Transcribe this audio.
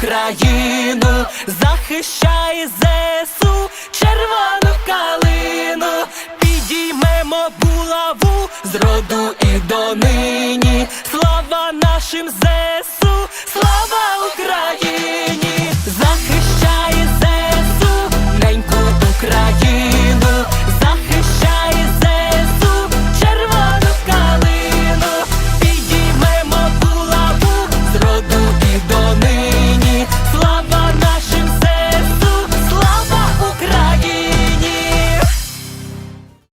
Україну, захищай ЗСУ, червону калину, підіймемо булаву з роду і донині. Слава нашим ЗСУ, слава.